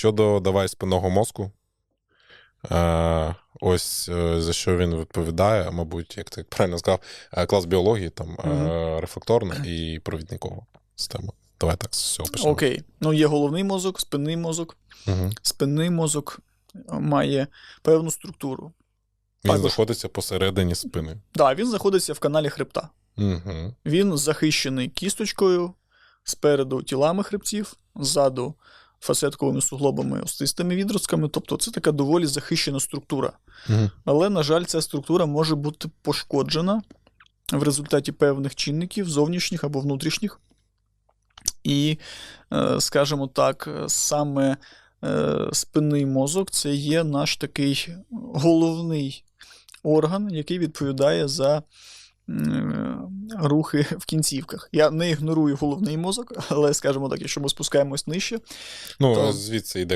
Щодо давай спинного мозку, е, ось е, за що він відповідає, мабуть, як ти правильно сказав, е, клас біології, там Мгм. рефлекторна і провідникова система. Давай так з цього почнемо. Окей. Ну, є головний мозок, спинний мозок. Угу. Спинний мозок має певну структуру. Він Також. знаходиться посередині спини. Так, він знаходиться в каналі хребта. Угу. Він захищений кісточкою, спереду тілами хребців, ззаду фасетковими суглобами, остистими відростками. Тобто це така доволі захищена структура. Угу. Але, на жаль, ця структура може бути пошкоджена в результаті певних чинників, зовнішніх або внутрішніх. І, е, скажімо так, саме е, спинний мозок це є наш такий головний орган, який відповідає за рухи в кінцівках. Я не ігнорую головний мозок, але, скажімо так, якщо ми спускаємось нижче, Ну, То- звідси йде